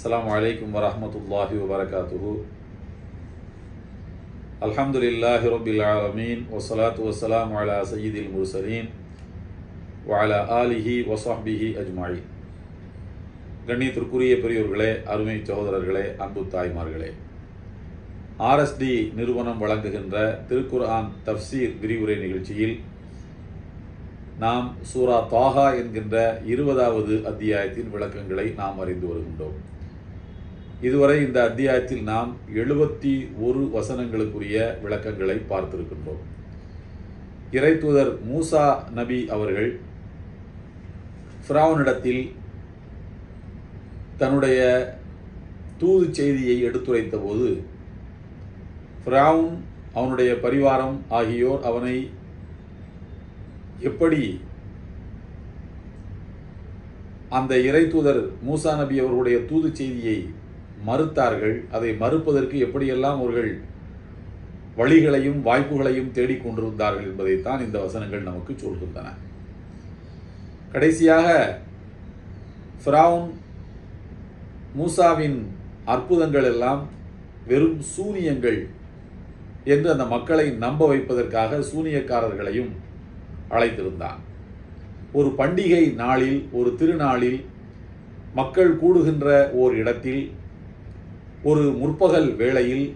அஸ்லாம் வலைக்கம் வரமத்துல்லாஹி வபரகாத்துஹு அல்ஹம்துலில்லாஹி ரொபில் ஆலமீன் வசலாத்து வசலாம் அலா சயீதில் முர்சலீன் வாலா ஆலிஹி வசாஹ்பிஹி அஜ்மாயி கண்ணியத்திற்குரிய பெரியோர்களே அருமை சகோதரர்களே அன்பு தாய்மார்களே. ஆர்எஸ்டி நிறுவனம் வழங்குகின்ற திருக்குர்ஆன் தப்சீர் விரிவுரை நிகழ்ச்சியில் நாம் சூரா தாகா என்கின்ற இருபதாவது அத்தியாயத்தின் விளக்கங்களை நாம் அறிந்து வருகின்றோம். இதுவரை இந்த அத்தியாயத்தில் நாம் எழுபத்தி ஒரு வசனங்களுக்குரிய விளக்கங்களை பார்த்திருக்கின்றோம். இறைத்தூதர் மூசா நபி அவர்கள் ஃபிராவனிடத்தில் தன்னுடைய தூது செய்தியை எடுத்துரைத்த போது ஃபிராவுன் அவனுடைய பரிவாரம் ஆகியோர் அவனை எப்படி அந்த இறைத்தூதர் மூசா நபி அவர்களுடைய தூது செய்தியை மறுத்தார்கள். அதை மறுப்பதற்கு எப்படியெல்லாம் அவர்கள் வழிகளையும் வாய்ப்புகளையும் தேடிக்கொண்டிருந்தார்கள் என்பதைத்தான் இந்த வசனங்கள் நமக்கு சொல்கின்றன. கடைசியாக ஃபிராவுன் மூசாவின் அற்புதங்கள் எல்லாம் வெறும் சூனியங்கள் என்று அந்த மக்களை நம்ப வைப்பதற்காக சூனியக்காரர்களையும் அழைத்திருந்தான். ஒரு பண்டிகை நாளில் ஒரு திருநாளில் மக்கள் கூடுகின்ற ஓர் இடத்தில் ஒரு முற்பகல் வேளையில்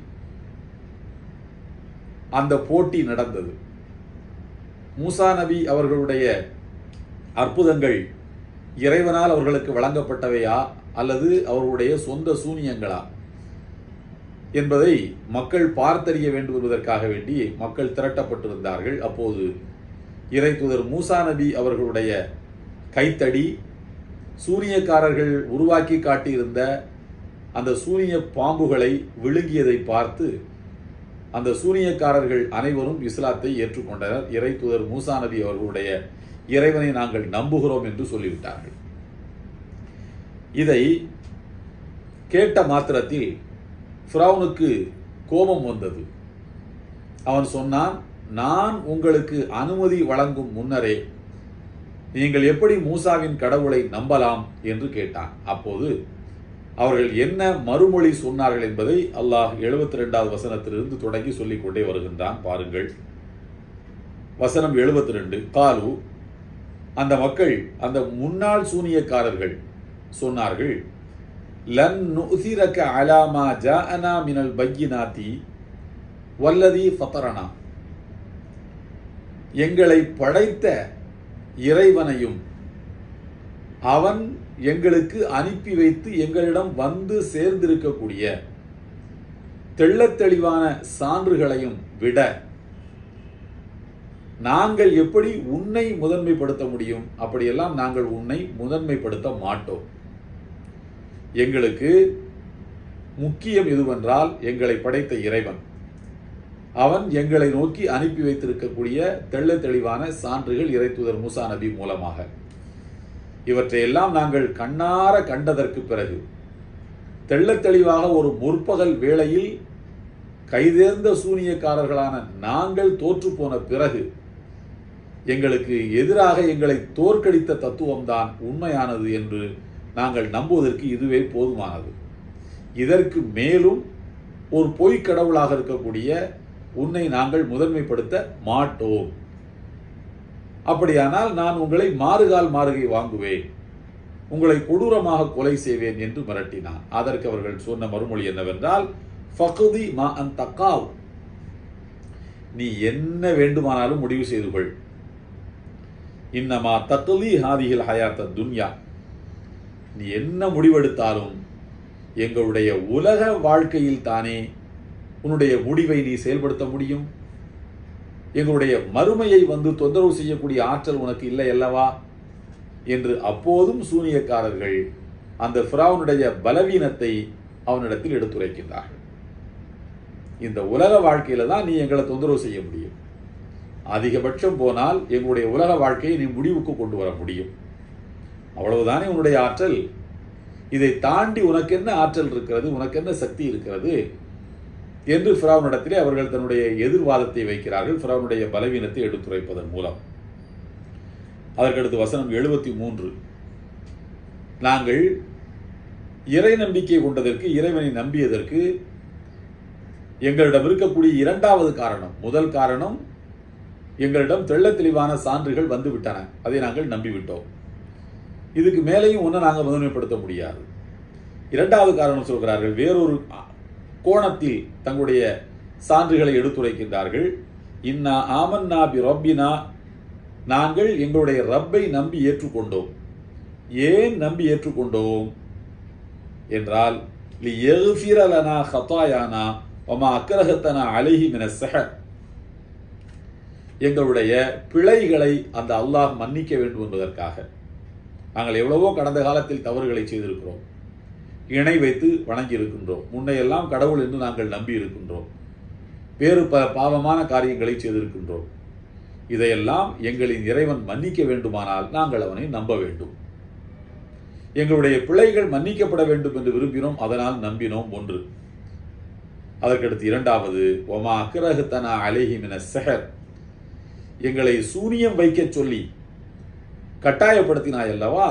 அந்த போட்டி நடந்தது. மூசா நபி அவர்களுடைய அற்புதங்கள் இறைவனால் அவர்களுக்கு வழங்கப்பட்டவையா அல்லது அவர்களுடைய சொந்த சூனியங்களா என்பதை மக்கள் பார்த்தறிய வேண்டும் என்பதற்காக வேண்டி மக்கள் திரட்டப்பட்டிருந்தார்கள் அப்போது இறை தூதர் மூசா நபி அவர்களுடைய கைத்தடி சூனியக்காரர்கள் உருவாக்கி காட்டியிருந்த அந்த சூனிய பாம்புகளை விழுங்கியதை பார்த்து அந்த சூனியக்காரர்கள் அனைவரும் இஸ்லாத்தை ஏற்றுக்கொண்டனர். இறை தூதர் மூசா நபி அவர்களுடைய இறைவனை நாங்கள் நம்புகிறோம் என்று சொல்லிவிட்டார்கள். இதை கேட்ட மாத்திரத்தில் ஃப்ரௌனுக்கு கோபம் வந்தது. அவன் சொன்னான் நான் உங்களுக்கு அனுமதி வழங்கும் முன்னரே நீங்கள் எப்படி மூசாவின் கடவுளை நம்பலாம்? என்று கேட்டான். அப்போது அவர்கள் என்ன மறுமொழி சொன்னார்கள் என்பதை அல்லாஹ் எழுபத்தி ரெண்டாவது வசனத்திலிருந்து தொடங்கி சொல்லிக் கொண்டே வருகின்றான். பாருங்கள். வசனம் எழுபத்தி ரெண்டு காலு அந்த மக்கள் அந்த முன்னாள் சூனியக்காரர்கள் சொன்னார்கள் லன் நுசிரக அலாமா ஜாஅனா மினல் பையினாத்தி வல்லதி ஃபத்தரனா. எங்களை படைத்த இறைவனையும் அவன் எங்களுக்கு அனுப்பி வைத்து எங்களிடம் வந்து சேர்ந்திருக்கக்கூடிய தெள்ளத் தெளிவான சான்றுகளையும் விட நாங்கள் எப்படி உன்னை முதன்மைப்படுத்த முடியும்? அப்படியெல்லாம் நாங்கள் உன்னை முதன்மைப்படுத்த மாட்டோம். எங்களுக்கு முக்கியம் எதுவென்றால் எங்களை படைத்த இறைவன். அவன் எங்களை நோக்கி அனுப்பி வைத்திருக்கக்கூடிய தெள்ள தெளிவான சான்றுகள் இறைத்துதர் மூசா நபி மூலமாக. இவற்றையெல்லாம் நாங்கள் கண்ணார கண்டதற்கு பிறகு தெள்ள தெளிவாக ஒரு முற்பகல் வேளையில் கைதேர்ந்த சூனியக்காரர்களான நாங்கள் தோற்று போன பிறகு எங்களுக்கு எதிராக எங்களை தோற்கடித்த தத்துவம்தான் உண்மையானது என்று நாங்கள் நம்புவதற்கு இதுவே போதுமானது. இதற்கு மேலும் ஒரு பொய்க் கடவுளாக இருக்கக்கூடிய உன்னை நாங்கள் முதன்மைப்படுத்த மாட்டோம். அப்படியானால் நான் உங்களை மாறுகால் மாறுகை வாங்குவேன். உங்களை கொடூரமாக கொலை செய்வேன் என்று மிரட்டினான். அதற்கு அவர்கள் சொன்ன மறுமொழி என்னவென்றால் ஃபகுதி மா அன் தக்காவ். நீ என்ன வேண்டுமானாலும் முடிவு செய்து கொள். இன்னமா தக்குலி ஹாதிகள் ஹயாத்த துன்யா. நீ என்ன முடிவெடுத்தாலும் எங்களுடைய உலக வாழ்க்கையில் தானே உன்னுடைய முடிவை நீ செயல்படுத்த முடியும். எங்களுடைய மறுமையை வந்து தொந்தரவு செய்யக்கூடிய ஆற்றல் உனக்கு இல்லை அல்லவா? என்று அப்போதும் சூனியக்காரர்கள் அந்த ஃபிராவுனுடைய பலவீனத்தை அவனிடத்தில் எடுத்துரைக்கின்றார்கள். இந்த உலக வாழ்க்கையில தான் நீ எங்களை தொந்தரவு செய்ய முடியும். அதிகபட்சம் போனால் எங்களுடைய உலக வாழ்க்கையை நீ முடிவுக்கு கொண்டு வர முடியும். அவ்வளவுதானே உன்னுடைய ஆற்றல்? இதை தாண்டி உனக்கு என்ன ஆற்றல் இருக்கிறது? உனக்கு என்ன சக்தி இருக்கிறது? என்று ஃபிராவுனிடத்திலே அவர்கள் தன்னுடைய எதிர்வாதத்தை வைக்கிறார்கள். ஃபிராவுனுடைய பலவீனத்தை எடுத்துரைப்பதன் மூலம். அதற்கடுத்து வசனம் எழுபத்தி மூன்று நாங்கள் இறை நம்பிக்கை கொண்டதற்கு இறைவனை நம்பியதற்கு எங்களிடம் இருக்கக்கூடிய இரண்டாவது காரணம் முதல் காரணம் எங்களிடம் தெள்ள தெளிவான சான்றுகள் வந்துவிட்டன. அதை நாங்கள் நம்பிவிட்டோம். இதுக்கு மேலேயும் ஒன்றும் நாங்கள் முதன்மைப்படுத்த முடியாது. இரண்டாவது காரணம் சொல்கிறார்கள் வேறொரு கோணத்தில் தங்களுடைய சான்றுகளை எடுத்துரைக்கின்றார்கள். இன்னா ஆமன்னா பி ரப்பினா நாங்கள் எங்களுடைய ரப்பை நம்பி ஏற்றுக்கொண்டோம். ஏன் நம்பி ஏற்றுக்கொண்டோம்? என்றால் லி எஃபிரலனா ஹத்தாயானா ஒமா அக்ரஹத்தனா அழகி மினசஹர் எங்களுடைய பிழைகளை அந்த அல்லாஹ் மன்னிக்க வேண்டும் என்பதற்காக. நாங்கள் எவ்வளவோ கடந்த காலத்தில் தவறுகளை செய்திருக்கிறோம். இணை வைத்து வணங்கி இருக்கின்றோம் முன்னையெல்லாம் கடவுள் என்று நாங்கள் நம்பி இருக்கின்றோம் வேறு ப பாவமான காரியங்களை செய்திருக்கின்றோம். இதையெல்லாம் எங்களின் இறைவன் மன்னிக்க வேண்டுமானால் நாங்கள் அவனை நம்ப வேண்டும். எங்களுடைய பிழைகள் மன்னிக்கப்பட வேண்டும் என்று விரும்பினோம் அதனால் நம்பினோம் ஒன்று. அதற்கடுத்து இரண்டாவது ஒமா அக்ரஹத்தனா அலேஹிமின செஹர் எங்களை சூனியம் வைக்கச் சொல்லி கட்டாயப்படுத்தினாய் அல்லவா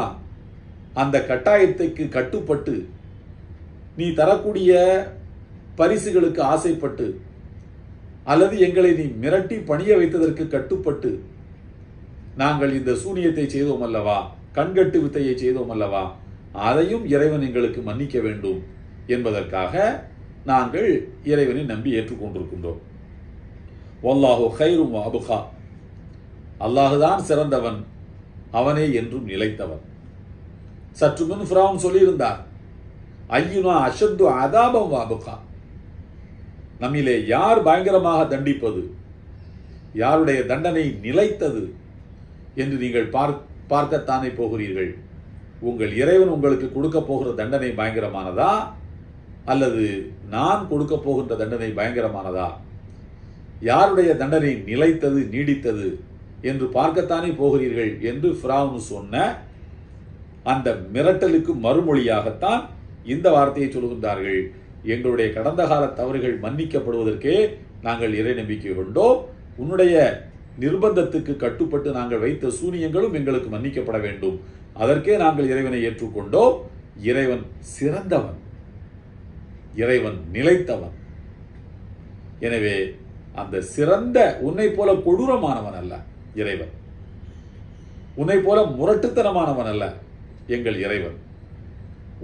அந்த கட்டாயத்துக்கு கட்டுப்பட்டு நீ தரக்கூடிய பரிசுகளுக்கு ஆசைப்பட்டு அல்லது எங்களை நீ மிரட்டி பணிய வைத்ததற்கு கட்டுப்பட்டு நாங்கள் இந்த சூனியத்தை செய்தோம் அல்லவா கண்கட்டு வித்தையை செய்தோம் அல்லவா அதையும் இறைவன் எங்களுக்கு மன்னிக்க வேண்டும் என்பதற்காக நாங்கள் இறைவனை நம்பி ஏற்றுக்கொண்டிருக்கின்றோம். ஒல்லாஹோ ஹைரும் அபுகா. அல்லாஹுதான் சிறந்தவன் அவனே என்றும் நிலைத்தவன். சற்று முன் ஃபிராவும் சொல்லியிருந்தார் ஐயுனா அஷத்து அதாபம் வாபுகா நம்மிலே யார் பயங்கரமாக தண்டிப்பது? யாருடைய தண்டனை நிலைத்தது? என்று நீங்கள் பார் பார்க்கத்தானே போகிறீர்கள்? உங்கள் இறைவன் உங்களுக்கு கொடுக்க போகிற தண்டனை பயங்கரமானதா? அல்லது நான் கொடுக்க போகின்ற தண்டனை பயங்கரமானதா? யாருடைய தண்டனை நிலைத்தது நீடித்தது என்று பார்க்கத்தானே போகிறீர்கள் என்று ஃபிராவுன் சொன்ன அந்த மிரட்டலுக்கு மறுமொழியாகத்தான் இந்த வார்த்தையை சொல்கின்றார்கள் எங்களுடைய கடந்த கால தவறுகள் மன்னிக்கப்படுவதற்கே நாங்கள் இறை நம்பிக்கை கொண்டோம். உன்னுடைய நிர்பந்தத்துக்கு கட்டுப்பட்டு நாங்கள் வைத்த சூனியங்களும் எங்களுக்கு மன்னிக்கப்பட வேண்டும். அதற்கே நாங்கள் இறைவனை ஏற்றுக்கொண்டோம். இறைவன் சிறந்தவன். இறைவன் நிலைத்தவன். எனவே அந்த சிறந்த உன்னை போல கொடூரமானவன் அல்ல இறைவன். உன்னை போல முரட்டுத்தனமானவன் அல்ல எங்கள் இறைவன்.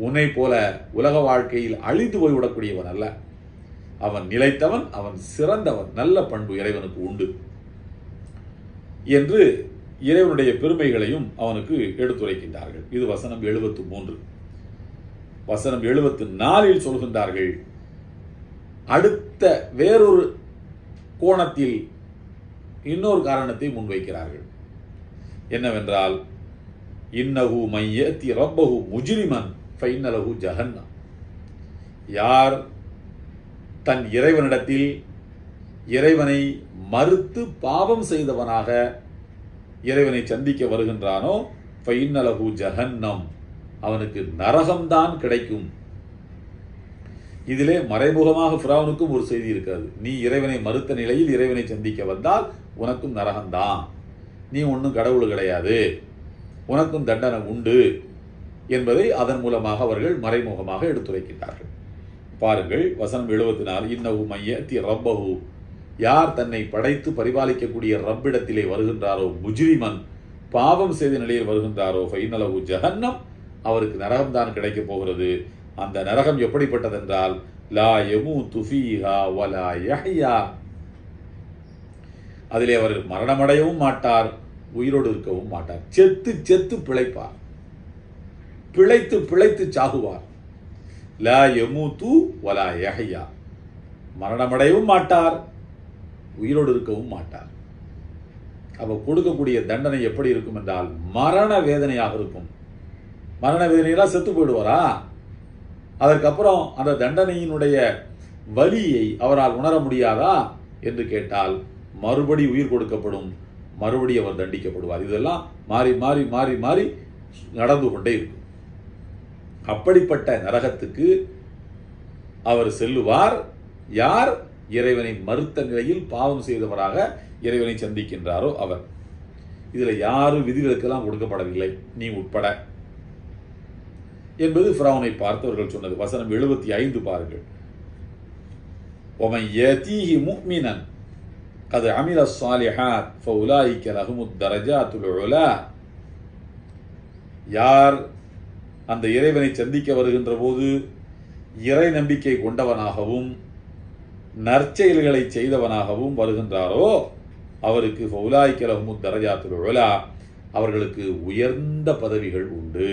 உன்னை போல உலக வாழ்க்கையில் அழிந்து போய்விடக்கூடியவன் அல்ல. அவன் நிலைத்தவன் அவன் சிறந்தவன் நல்ல பண்பு இறைவனுக்கு உண்டு என்று இறைவனுடைய பெருமைகளையும் அவனுக்கு எடுத்துரைக்கின்றார்கள். இது வசனம் எழுபத்து மூன்று. வசனம் எழுபத்து நாலில் சொல்கின்றார்கள் அடுத்த வேறொரு கோணத்தில் இன்னொரு காரணத்தை முன்வைக்கிறார்கள். என்னவென்றால் இன்னகு மையத்தி ரப்பஹு முஜிரிமன். ஃபைனலகு ஜஹன்னா யார் தன் இறைவனிடத்தில் இறைவனை மறுத்து பாவம் செய்தவனாக இறைவனை சந்திக்க வருகின்றானோ ஃபைனலகு ஜஹன்னம். அவனுக்கு நரகம்தான் கிடைக்கும். இதிலே மறைமுகமாக ஃபிராவுனுக்கும் ஒரு செய்தி இருக்காது. நீ இறைவனை மறுத்த நிலையில் இறைவனை சந்திக்க வந்தால் உனக்கும் நரகம்தான். நீ ஒன்றும் கடவுள் கிடையாது. உனக்கும் தண்டனை உண்டு. என்பதை அதன் மூலமாக அவர்கள் மறைமுகமாக எடுத்துரைக்கின்றார்கள் பாருங்கள் வசனம் எழுபத்தி நாலு இன்னவு மையத்தி ரப்பகு யார் தன்னை படைத்து பரிபாலிக்கக்கூடிய ரப்பிடத்திலே வருகின்றாரோ முஜ்ரிமன் பாவம் செய்த நிலையில் வருகின்றாரோ ஃபைனலவு ஜஹன்னம் அவருக்கு நரகம்தான் கிடைக்கப் போகிறது. அந்த நரகம் எப்படிப்பட்டதென்றால் லா எமு துஃபீஹா வலா யஹ்யா. அதிலே அவர் மரணமடையவும் மாட்டார் உயிரோடு இருக்கவும் மாட்டார். செத்து செத்து பிழைப்பார். பிழைத்து பிழைத்து சாகுவார். லா தூ வலா யஹ்யா. மரணமடையவும் மாட்டார் உயிரோடு இருக்கவும் மாட்டார். அவர் கொடுக்கக்கூடிய தண்டனை எப்படி இருக்கும் என்றால் மரண வேதனையாக இருக்கும். மரண வேதனையெல்லாம் செத்து போயிடுவாரா? அதற்கப்புறம் அந்த தண்டனையினுடைய வலியை அவரால் உணர முடியாதா? என்று கேட்டால் மறுபடி உயிர் கொடுக்கப்படும் மறுபடி அவர் தண்டிக்கப்படுவார். இதெல்லாம் மாறி மாறி மாறி மாறி நடந்து கொண்டே இருக்கும். அப்படிப்பட்ட நரகத்துக்கு அவர் செல்லுவார். யார்? இறைவனை மறுத்த நிலையில் பாவம் செய்தவராக இறைவனை சந்திக்கின்றாரோ அவர். இதில் யாரும் விதிவிலக்கெல்லாம் கொடுக்கப்படவில்லை. நீ உட்பட. என்பது ஃபிரௌனை பார்த்தவர்கள் சொன்னது. வசனம் எழுபத்தி ஐந்து பாருங்கள். ஒமன் யதீஹி முக்மினன் கது அமில சாலிஹாத் ஃபவுலாய்க்க தரஜா துலுலா யார் அந்த இறைவனை சந்திக்க வருகின்ற போது இறை நம்பிக்கை கொண்டவனாகவும் நற்செயல்களை செய்தவனாகவும் வருகின்றாரோ அவருக்கு ஃபௌலாய்க்கலஹுமு தரஜாத்துல் உலா அவர்களுக்கு உயர்ந்த பதவிகள் உண்டு.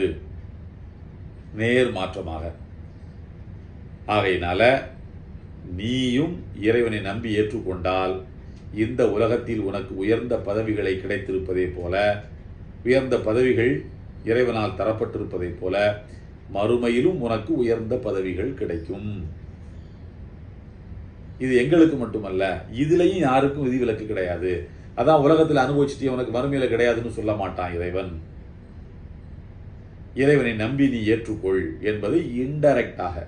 நேர் மாற்றமாக ஆகையினால நீயும் இறைவனை நம்பி ஏற்றுக்கொண்டால் இந்த உலகத்தில் உனக்கு உயர்ந்த பதவிகளை கிடைத்திருப்பதைப் போல உயர்ந்த பதவிகள் இறைவனால் தரப்பட்டிருப்பதைப் போல மறுமையிலும் உனக்கு உயர்ந்த பதவிகள் கிடைக்கும். இது எங்களுக்கு மட்டுமல்ல இதுலயும் யாருக்கும் விதிவிலக்கு கிடையாது. அதான் உலகத்தில் அனுபவிச்சுட்டு உனக்கு மறுமையில கிடையாதுன்னு சொல்ல மாட்டான் இறைவன். இறைவனை நம்பி நீ ஏற்றுக்கொள் என்பது இன்டைரக்டாக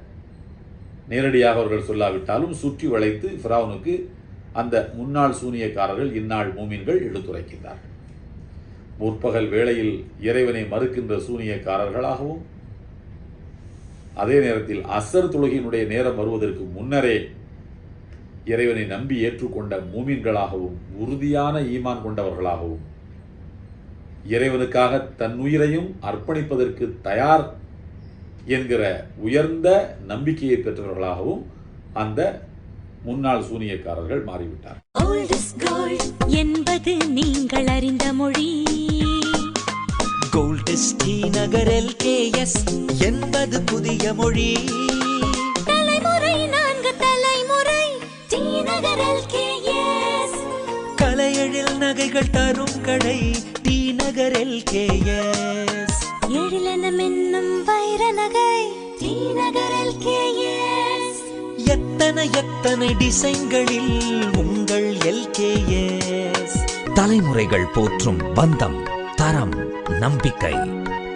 நேரடியாக அவர்கள் சொல்லாவிட்டாலும் சுற்றி வளைத்து ஃபிரௌனுக்கு அந்த முன்னாள் சூனியக்காரர்கள் இந்நாள் மூமின்கள் எடுத்துரைக்கின்றார்கள். முற்பகல் வேளையில் இறைவனை மறுக்கின்ற சூனியக்காரர்களாகவும் அதே நேரத்தில் அசர் தொழுகையினுடைய நேரம் வருவதற்கு முன்னரே இறைவனை நம்பி ஏற்றுக்கொண்ட மூமின்களாகவும் உறுதியான ஈமான் கொண்டவர்களாகவும் இறைவனுக்காக தன் உயிரையும் அர்ப்பணிப்பதற்கு தயார் என்கிற உயர்ந்த நம்பிக்கையை பெற்றவர்களாகவும் அந்த முன்னாள் சூனியக்காரர்கள் மாறிவிட்டார் Old is gold என்பது நீங்கள் அறிந்த மொழி கோல்டஸ் டி நகர் எல்கேஎஸ் என்பது புதிய மொழி தலைமுறை நான்கு தலைமுறை டி நகர் LKS. கலையெழில் நகைகள் தரும் கடை டி நகர் எல்கேஎஸ் எழிலென மின்னும் வைர நகை டி நகர் LKS. எத்தனை எத்தனை டிசைன்களில் உங்கள் எல்கேஎஸ் தலைமுறைகள் போற்றும் பந்தம் தரம் நம்பிக்கை.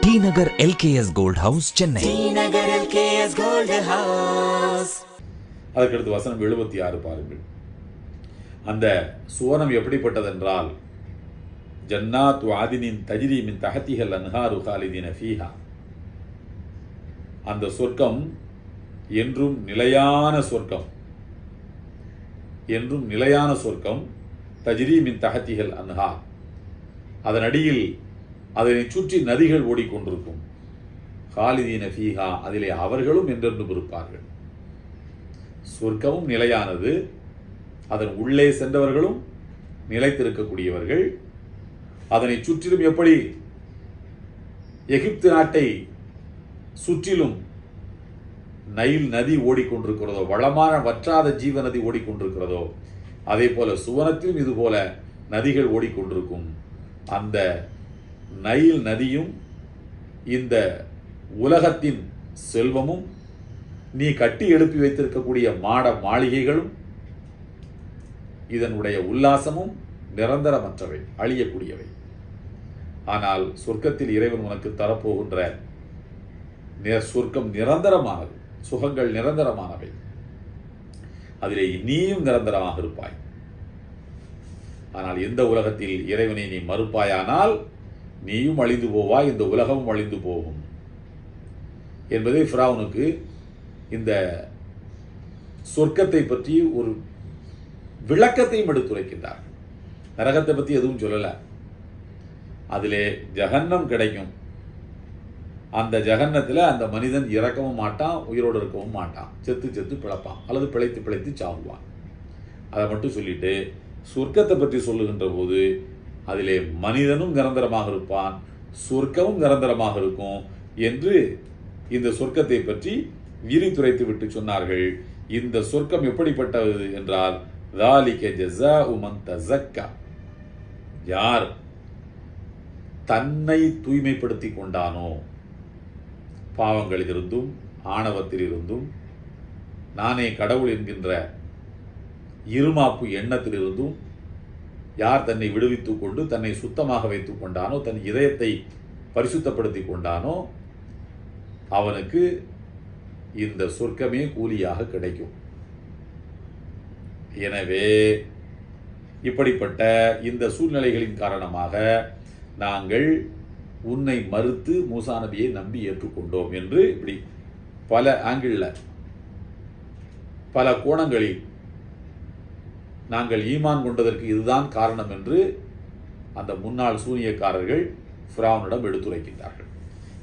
T Nagar LKS gold house Chennai. T Nagar LKS gold house. அதற்கடுத்து வசனம் எழுபத்தி ஆறு பாருங்கள். அந்த சுவனம் எப்படிப்பட்டதென்றால் ஜன்னாத் ஆதினின் தஜிரி மின் தஹத்திஹல் அன்ஹாரு காலிதின ஃபீஹா. அந்த சொர்க்கம் என்றும் நிலையான சொர்க்கம். என்றும் நிலையான சொர்க்கம். தஜிரி மின் தகத்திகள் அன்ஹா. அதன் அடியில் அதனை சுற்றி நதிகள் ஓடிக்கொண்டிருக்கும். காலிதீன ஃபீஹா அதிலே அவர்களும் என்றென்றும் இருப்பார்கள். சொர்க்கமும் நிலையானது. அதன் உள்ளே சென்றவர்களும் நிலைத்திருக்கக்கூடியவர்கள். அதனை சுற்றிலும் எப்படி எகிப்து நாட்டை சுற்றிலும் நைல் நதி ஓடிக்கொண்டிருக்கிறதோ வளமான வற்றாத ஜீவ நதி ஓடிக்கொண்டிருக்கிறதோ அதே போல சுவனத்திலும் இது போல நதிகள் ஓடிக்கொண்டிருக்கும். அந்த நைல் நதியும் இந்த உலகத்தின் செல்வமும் நீ கட்டி எழுப்பி வைத்திருக்கக்கூடிய மாட மாளிகைகளும் இதனுடைய உல்லாசமும் நிரந்தரமற்றவை அழியக்கூடியவை. ஆனால் சொர்க்கத்தில் இறைவன் உனக்கு தரப்போகின்ற சொர்க்கம் நிரந்தரமானது. சுகங்கள் நிரந்தரமானவை. அதிலே நீயும் நிரந்தரமாக இருப்பாய். ஆனால் இந்த உலகத்தில் இறைவனை நீ மறுப்பாயானால் நீயும் அழிந்து போவாய் இந்த உலகமும் அழிந்து போகும். என்பதை ஃபிரௌனுக்கு இந்த சொர்க்கத்தை பற்றி ஒரு விளக்கத்தையும் எடுத்துரைக்கின்றார். நரகத்தை பற்றி எதுவும் சொல்லலை. அதிலே ஜகன்னம் கிடைக்கும். அந்த ஜெகன்னத்தில் அந்த மனிதன் இறக்கவும் மாட்டான் உயிரோடு இருக்கவும் மாட்டான். செத்து செத்து பிழப்பான் அல்லது பிழைத்து பிழைத்து சாவுவான் அதை மட்டும் சொல்லிட்டு சொர்க்கத்தை பற்றி சொல்லுகின்ற போது அதிலே மனிதனும் நிரந்தரமாக இருப்பான் சொர்க்கமும் நிரந்தரமாக இருக்கும் என்று இந்த சொர்க்கத்தை பற்றி விரித்துரைத்து விட்டு சொன்னார்கள். இந்த சொர்க்கம் எப்படிப்பட்டது என்றால் தாலிக ஜஸா உமன் தசக்கா யார் தன்னை தூய்மைப்படுத்தி கொண்டானோ பாவங்களிலிருந்தும் ஆணவத்திலிருந்தும் நானே கடவுள் என்கின்ற இருமாப்பு எண்ணத்திலிருந்தும் யார் தன்னை விடுவித்துக் கொண்டு தன்னை சுத்தமாக வைத்துக் கொண்டானோ தன் இதயத்தை பரிசுத்தப்படுத்தி கொண்டானோ அவனுக்கு இந்த சொர்க்கமே கூலியாக கிடைக்கும். எனவே இப்படிப்பட்ட இந்த சூழ்நிலைகளின் காரணமாக நாங்கள் உன்னை மறுத்து மூசா நபியை நம்பி ஏற்றுக்கொண்டோம் என்று இப்படி பல ஆங்கிளில் பல கோணங்களில் நாங்கள் ஈமான் கொண்டதற்கு இதுதான் காரணம் என்று அந்த முன்னாள் சூனியக்காரர்கள் ஃபிராவனிடம் எடுத்துரைக்கின்றார்கள்.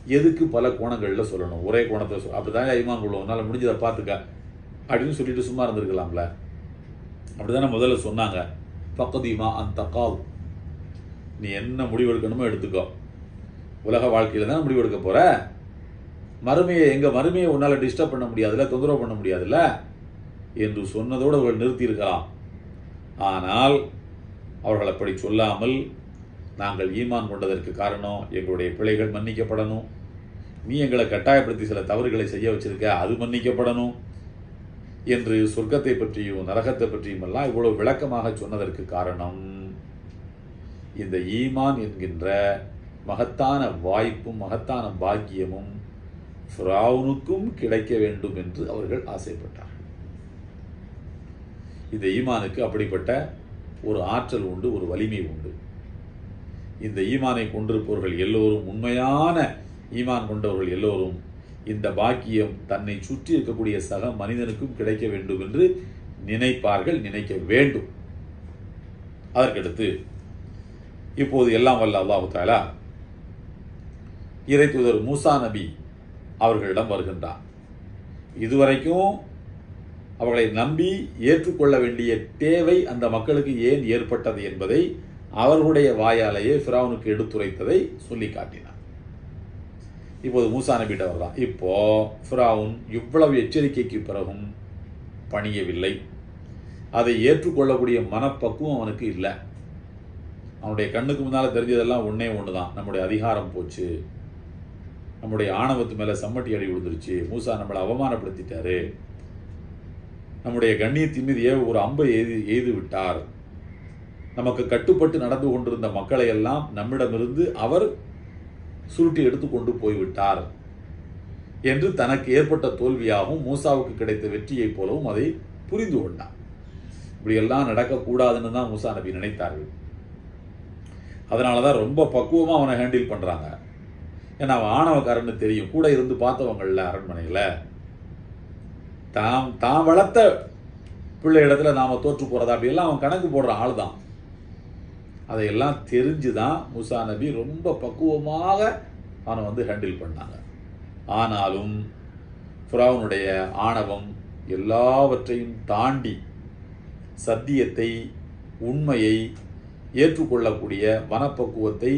எதுக்கு பல கோணங்களில் சொல்லணும்? ஒரே கோணத்தை சொல் அப்படிதான் ஈமான் கொள்ளும் உன்னால் முடிஞ்சதை பார்த்துக்க. அப்படின்னு சொல்லிட்டு சும்மா இருந்திருக்கலாம்ல. அப்படிதானே முதல்ல சொன்னாங்க. பக்கதீமா அந்த கால் நீ என்ன முடிவெடுக்கணுமோ எடுத்துக்கோ. உலக வாழ்க்கையில் தான் முடிவெடுக்க போகிற மறுமையை எங்கள் மறுமையை உன்னால் டிஸ்டர்ப் பண்ண முடியாதுல்ல தொந்தரவு பண்ண முடியாதுல்ல? என்று சொன்னதோடு அவர்கள் நிறுத்தியிருக்கலாம். ஆனால் அவர்கள் அப்படி சொல்லாமல் நாங்கள் ஈமான் கொண்டதற்கு காரணம் எங்களுடைய பிழைகள் மன்னிக்கப்படணும். நீ எங்களை கட்டாயப்படுத்தி சில தவறுகளை செய்ய வச்சிருக்க அது மன்னிக்கப்படணும். என்று சொர்க்கத்தை பற்றியும் நரகத்தை பற்றியும் எல்லாம் இவ்வளவு விளக்கமாக சொன்னதற்கு காரணம் இந்த ஈமான் என்கின்ற மகத்தான வாய்ப்பும் மகத்தான பாக்கியமும் ஃபிரௌனுக்கும் கிடைக்க வேண்டும் என்று அவர்கள் ஆசைப்பட்டார்கள். இந்த ஈமானுக்கு அப்படிப்பட்ட ஒரு ஆற்றல் உண்டு ஒரு வலிமை உண்டு. இந்த ஈமானை கொண்டிருப்பவர்கள் எல்லோரும் உண்மையான ஈமான் கொண்டவர்கள் எல்லோரும் இந்த பாக்கியம் தன்னை சுற்றி இருக்கக்கூடிய சக மனிதனுக்கும் கிடைக்க வேண்டும் என்று நினைப்பார்கள் நினைக்க வேண்டும். அதற்கடுத்து இப்போது எல்லாம் வல்ல அல்லாஹு தாலா இறை தூதர் மூசா நபி அவர்களிடம் வருகின்றார். இதுவரைக்கும் அவர்களை நம்பி ஏற்றுக்கொள்ள வேண்டிய தேவை அந்த மக்களுக்கு ஏன் ஏற்பட்டது என்பதை அவர்களுடைய வாயாலேயே ஃபிரௌனுக்கு எடுத்துரைத்ததை சொல்லி காட்டினார். இப்போது மூசா நபிட்ட வரலாம் இப்போ ஃபிராவுன் இவ்வளவு எச்சரிக்கைக்கு பிறகும் பணியவில்லை. அதை ஏற்றுக்கொள்ளக்கூடிய மனப்பக்குவம் அவனுக்கு இல்லை. அவனுடைய கண்ணுக்கு முன்னால் தெரிஞ்சதெல்லாம் ஒன்றே ஒன்று தான் நம்முடைய அதிகாரம் போச்சு. நம்முடைய ஆணவத்து மேலே சம்மட்டி அடி விழுந்துருச்சு. மூசா நம்மளை அவமானப்படுத்திட்டாரு. நம்முடைய கண்ணியத்தின் மீது ஏ ஒரு அம்பை எய்து எய்து விட்டார். நமக்கு கட்டுப்பட்டு நடந்து கொண்டிருந்த மக்களை எல்லாம் நம்மிடமிருந்து அவர் சுருட்டி எடுத்து கொண்டு போய்விட்டார் என்று தனக்கு ஏற்பட்ட தோல்வியாகவும் மூசாவுக்கு கிடைத்த வெற்றியைப் போலவும் அதை புரிந்து கொண்டார். இப்படியெல்லாம் நடக்கக்கூடாதுன்னு தான் மூசா நபி நினைத்தார்கள். அதனால தான் ரொம்ப பக்குவமாக அவனை ஹேண்டில் பண்ணுறாங்க ஏன்னா அவன் ஆணவக்காரன்னு தெரியும். கூட இருந்து பார்த்தவங்கள்ல அரண்மனையில். தாம் தான் வளர்த்த பிள்ளை இடத்துல நாம் தோற்று போகிறதா அப்படியெல்லாம் அவன் கணக்கு போடுற ஆள் தான் அதையெல்லாம் தெரிஞ்சு தான் முசா நபி ரொம்ப பக்குவமாக அவனை வந்து ஹேண்டில் பண்ணாங்க. ஆனாலும் ஃபுராவனுடைய ஆணவம் எல்லாவற்றையும் தாண்டி சத்தியத்தை உண்மையை ஏற்றுக்கொள்ளக்கூடிய மனப்பக்குவத்தை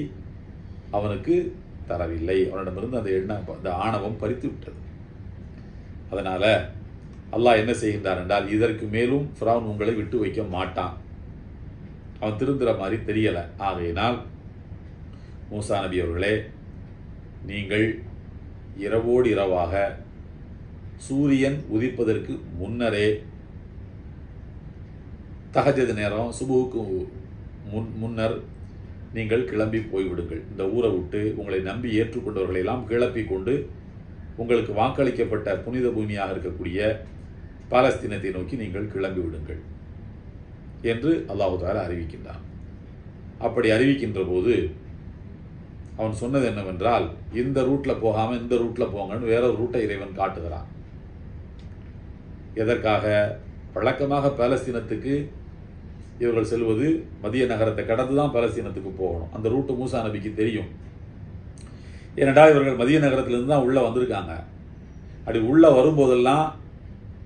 அவனுக்கு தரவில்லை. அவனிடமிருந்து அந்த எண்ணம் அந்த ஆணவம் பறித்து விட்டது அதனால் அல்லாஹ் என்ன செய்கின்றார் என்றால் இதற்கு மேலும் ஃபிரௌன் உங்களை விட்டு வைக்க மாட்டான். அவன் திருந்துற மாதிரி தெரியலை. ஆகையினால் மூசா நபி அவர்களே நீங்கள் இரவோடு இரவாக சூரியன் உதிப்பதற்கு முன்னரே தகஜது நேரம் சுபுவுக்கு முன் முன்னர் நீங்கள் கிளம்பி போய்விடுங்கள். இந்த ஊரை விட்டு உங்களை நம்பி ஏற்றுக்கொண்டவர்களை எல்லாம் கிளப்பி கொண்டு உங்களுக்கு வாக்களிக்கப்பட்ட புனித பூமியாக இருக்கக்கூடிய பாலஸ்தீனத்தை நோக்கி நீங்கள் கிளம்பி விடுங்கள் என்று அல்லாஹால அறிவிக்கின்றான். அப்படி அறிவிக்கின்ற போது அவன் சொன்னது என்னவென்றால் இந்த ரூட்டில் போகாமல் இந்த ரூட்டில் போங்கன்னு வேற ஒரு ரூட்டை இறைவன் காட்டுகிறான். எதற்காக? வழக்கமாக பாலஸ்தீனத்துக்கு இவர்கள் செல்வது மதிய நகரத்தை கடந்து தான் பலஸ்தீனத்துக்கு போகணும். அந்த ரூட்டு மூசா நபிக்கு தெரியும். ஏனடா இவர்கள் மதிய நகரத்திலிருந்து தான் உள்ளே வந்திருக்காங்க. அப்படி உள்ளே வரும்போதெல்லாம்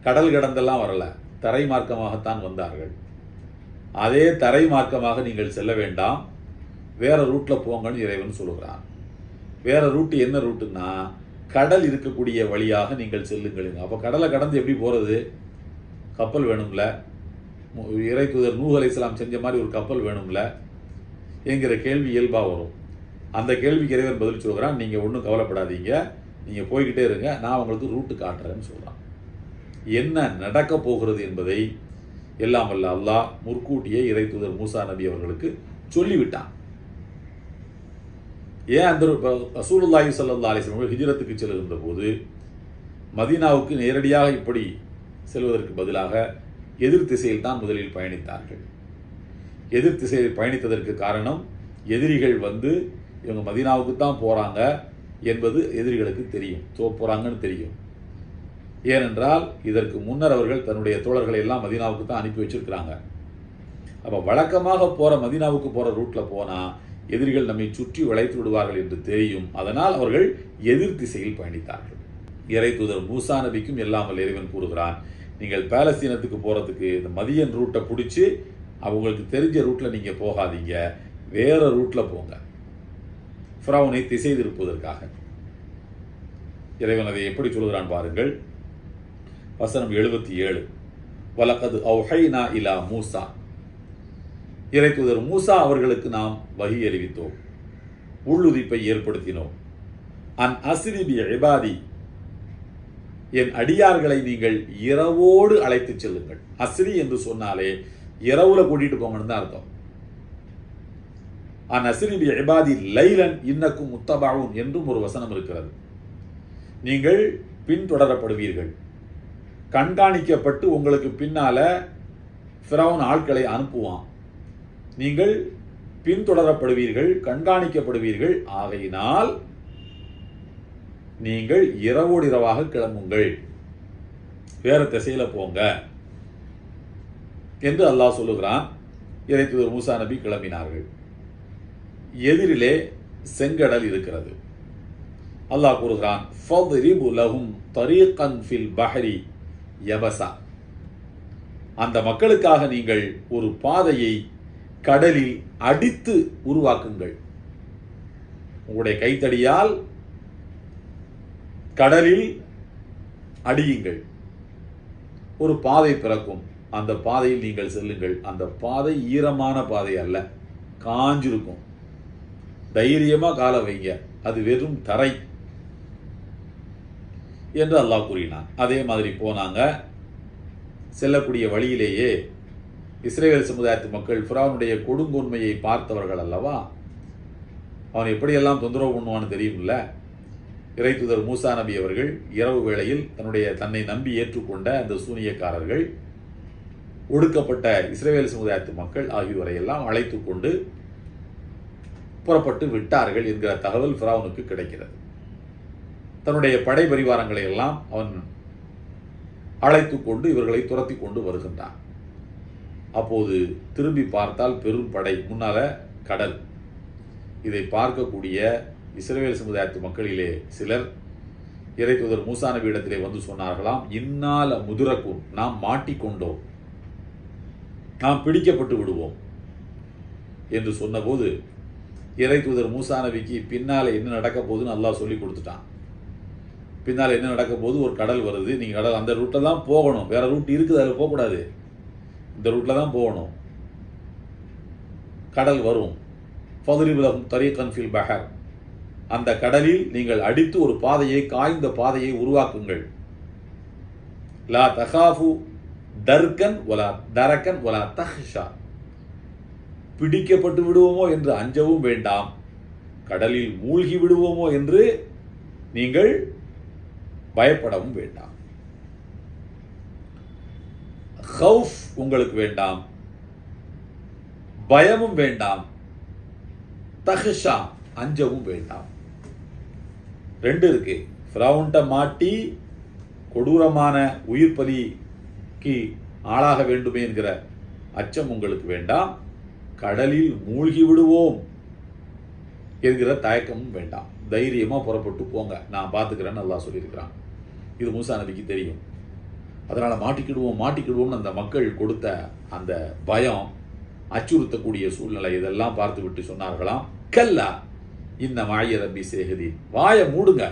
கடல் கடந்தெல்லாம் வரல. தரை மார்க்கமாகத்தான் வந்தார்கள். அதே தரை மார்க்கமாக நீங்கள் செல்ல வேண்டாம். வேற ரூட்டில் போங்கன்னு இறைவன் சொல்லுகிறான். வேற ரூட்டு என்ன ரூட்டுன்னா கடல் இருக்கக்கூடிய வழியாக நீங்கள் செல்லுங்கள். அப்போ கடலை கடந்து எப்படி போகிறது கப்பல் வேணும்ல. இறை தூதர் நூஹ் இஸ்லாம் செஞ்ச மாதிரி ஒரு கப்பல் வேணும்ல? என்கிற கேள்வி இயல்பாக வரும். அந்த கேள்விக்கு இறைவன் பதில் சொல்கிறான் நீங்கள் ஒன்றும் கவலைப்படாதீங்க. நீங்கள் போய்கிட்டே இருங்க. நான் உங்களுக்கு ரூட்டு காட்டுறேன்னு சொல்கிறான் என்ன நடக்க போகிறது என்பதை எல்லாம் வல்ல அல்லாஹ் முற்கூட்டியே இறை தூதர் மூசா நபி அவர்களுக்கு சொல்லிவிட்டான். ஏன் அந்த ரசூலுல்லாஹி சல்லா அலைஹி ஹிஜரத்துக்கு ஹிஜ்ரத்துக்கு செல்கின்ற போது மதீனாவுக்கு நேரடியாக இப்படி செல்வதற்கு பதிலாக எதிர் திசையில் தான் முதலில் பயணித்தார்கள். எதிர் திசையில் பயணித்ததற்கு காரணம் எதிரிகள் வந்து இவங்க மதினாவுக்கு தான் போகிறாங்க என்பது எதிரிகளுக்கு தெரியும். தோ போகிறாங்கன்னு தெரியும். ஏனென்றால் இதற்கு முன்னர் அவர்கள் தன்னுடைய தோழர்களை எல்லாம் மதினாவுக்கு தான் அனுப்பி வச்சிருக்கிறாங்க. அப்போ வழக்கமாக போகிற மதினாவுக்கு போகிற ரூட்டில் போனால் எதிரிகள் நம்மை சுற்றி வளைத்து விடுவார்கள் என்று தெரியும். அதனால் அவர்கள் எதிர் திசையில் பயணித்தார்கள். இறை தூதர் மூசா நபிக்கும் எல்லாம் இறைவன் கூறுகிறான் நீங்கள் பாலஸ்தீனத்துக்கு போகிறதுக்கு இந்த மதியன் ரூட்டை பிடிச்சி அவங்களுக்கு தெரிஞ்ச ரூட்டில் நீங்கள் போகாதீங்க. வேறு ரூட்டில் போங்க. ஃப்ரௌனை திசை திருப்புவதற்காக. இறைவன் அதை எப்படி சொல்கிறான் பாருங்கள். வசனம் எழுபத்தி ஏழு. வலக்கது அவுஹைனா இலா மூசா. இறைத்துதர் மூசா அவர்களுக்கு நாம் வகி அறிவித்தோம் உள்ளுதிப்பை ஏற்படுத்தினோம். அன் அசிரிபி இபாதி என் அடியார்களை நீங்கள் இரவோடு அழைத்துச் செல்லுங்கள். அஸ்ரி என்று சொன்னாலே இரவுல கூட்டிட்டு போங்கன்னு தான் அர்த்தம். அன் அஸ்ரிபி எபாதி லைலன் இன்னக்கும் முத்தபாவும் என்றும் ஒரு வசனம் இருக்கிறது. நீங்கள் பின்தொடரப்படுவீர்கள். கண்காணிக்கப்பட்டு உங்களுக்கு பின்னால ஃபிரௌன் ஆட்களை அனுப்புவான். நீங்கள் பின்தொடரப்படுவீர்கள் கண்காணிக்கப்படுவீர்கள். ஆகையினால் நீங்கள் இரவோடு இரவாக கிளம்புங்கள். வேற திசையில போங்க. என்று அல்லாஹ் சொல்லுகிறான். இறைத்துவர் மூசா நபி கிளம்பினார்கள். எதிரிலே செங்கடல் இருக்கிறது. அல்லாஹ் கூறுகிறான் ஃபத்ரிபு லஹும் தரீகன் ஃபில் பஹரி யபசா அந்த மக்களுக்காக நீங்கள் ஒரு பாதையை கடலில் அடித்து உருவாக்குங்கள். உங்களுடைய கைத்தடியால் கடலில் அடியுங்கள். ஒரு பாதை பிறக்கும். அந்த பாதையில் நீங்கள் செல்லுங்கள். அந்த பாதை ஈரமான பாதை அல்ல காஞ்சிருக்கும். தைரியமா கால வைங்க. அது வெறும் தரை என்று அல்லாஹ் கூறினான். அதே மாதிரி போனாங்க. செல்லக்கூடிய வழியிலேயே இஸ்ரேல் சமுதாயத்து மக்கள் ஃபிரானுடைய கொடுங்கொன்மையை பார்த்தவர்கள் அல்லவா? அவன் எப்படியெல்லாம் தொந்தரவு பண்ணுவான்னு தெரியும்ல இறைத்துதர் மூசா நபி அவர்கள் இரவு வேளையில் தன்னுடைய தன்னை நம்பி ஏற்றுக்கொண்ட அந்த சூனியக்காரர்கள் ஒடுக்கப்பட்ட இஸ்ரேல் சமுதாயத்து மக்கள் ஆகியோரை எல்லாம் அழைத்து கொண்டு புறப்பட்டு விட்டார்கள் என்கிற தகவல் ஃபிராவுனுக்கு கிடைக்கிறது. தன்னுடைய படை பரிவாரங்களை எல்லாம் அவன் அழைத்து கொண்டு இவர்களை துரத்தி கொண்டு வருகின்றான். அப்போது திரும்பி பார்த்தால் பெரும் படை முன்னால கடல். இதை பார்க்கக்கூடிய இஸ்ரேல் சமுதாயத்து மக்களிலே சிலர் இறைத்துதர் மூசா நபி இடத்திலே வந்து சொன்னார்களாம் இந்நாள் முதுரக்கும் நாம் மாட்டிக்கொண்டோம். நாம் பிடிக்கப்பட்டு விடுவோம். என்று சொன்னபோது இறை தூதர் மூசா நபிக்கு என்ன நடக்க போகுதுன்னு அல்லாஹ் சொல்லி கொடுத்துட்டான். பின்னால் என்ன நடக்க போகுது? ஒரு கடல் வருது. நீங்கள் கடல் அந்த ரூட்டில் தான் போகணும். வேறு ரூட் இருக்குது அதில் போகக்கூடாது இந்த ரூட்டில் தான் போகணும். கடல் வரும். ஃபதுரிபுலகும் தரிய ஃபில் பஹர். அந்த கடலில் நீங்கள் அடித்து ஒரு பாதையை காய்ந்த பாதையை உருவாக்குங்கள். லா தகாஃபு தர்கன் ஒலா தரக்கன் ஒலா தஹ்ஷா. பிடிக்கப்பட்டு விடுவோமோ என்று அஞ்சவும் வேண்டாம். கடலில் மூழ்கி விடுவோமோ என்று நீங்கள் பயப்படவும் வேண்டாம். ஹவுஃப் உங்களுக்கு வேண்டாம். பயமும் வேண்டாம். தஹ்ஷா அஞ்சவும் வேண்டாம். ரெண்டு இருக்கு. ஃப்ரவுண்ட மாட்டி கொடூரமான உயிர் பலிக்கு ஆளாக வேண்டுமே என்கிற அச்சம் உங்களுக்கு வேண்டாம். கடலில் மூழ்கி விடுவோம் என்கிற தயக்கமும் வேண்டாம். தைரியமாக புறப்பட்டு போங்க. நான் பார்த்துக்கிறேன்னு நல்லா சொல்லியிருக்கிறான். இது மூசா நபிக்கு தெரியும். அதனால் மாட்டிக்கிடுவோம் மாட்டிக்கிடுவோம்னு அந்த மக்கள் கொடுத்த அந்த பயம் அச்சுறுத்தக்கூடிய சூழ்நிலை இதெல்லாம் பார்த்து விட்டு சொன்னார்களாம். கல்லா இந்த மாய ரம்பி சேகதி வாயை மூடுங்க.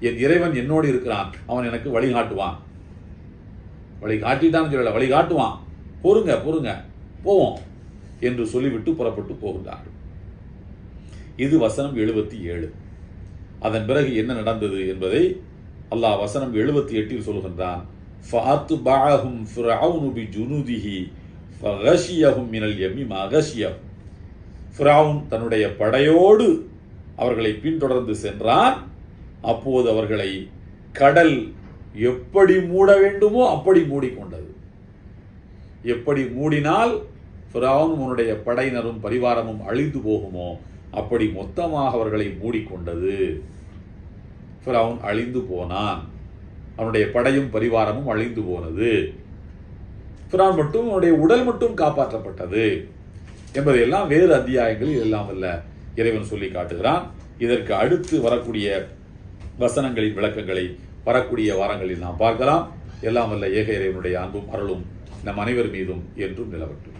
என் இறைவன் என்னோடு இருக்கிறான். அவன் எனக்கு வழிகாட்டுவான் வழிகாட்டிட்டான் சொல்லல. வழி பொறுங்க பொறுங்க. போவோம். என்று சொல்லிவிட்டு புறப்பட்டு போகிறார் இது வசனம் எழுபத்தி ஏழு. அதன் பிறகு என்ன நடந்தது என்பதை அல்லாஹ் வசனம் எழுபத்தி எட்டில் சொல்கின்றான். தன்னுடைய படையோடு அவர்களை பின்தொடர்ந்து சென்றான். அப்போது அவர்களை கடல் எப்படி மூட வேண்டுமோ அப்படி மூடிக்கொண்டது. எப்படி மூடினால் ஃபிரவுன் உன்னுடைய படையினரும் பரிவாரமும் அழிந்து போகுமோ அப்படி மொத்தமாக அவர்களை மூடிக்கொண்டது. அவன் அழிந்து போனான். அவனுடைய படையும் பரிவாரமும் அழிந்து போனது. ஃபிரௌன் மட்டும் அவனுடைய உடல் மட்டும் காப்பாற்றப்பட்டது. என்பதையெல்லாம் வேறு அத்தியாயங்களில் எல்லாம் இல்லை இறைவன் சொல்லி காட்டுகிறான். இதற்கு அடுத்து வரக்கூடிய வசனங்களின் விளக்கங்களை வரக்கூடிய வாரங்களில் நாம் பார்க்கலாம். எல்லாம் வல்ல ஏக இறைவனுடைய அன்பும் அருளும் நம் அனைவர் மீதும் என்றும் நிலவட்டும்.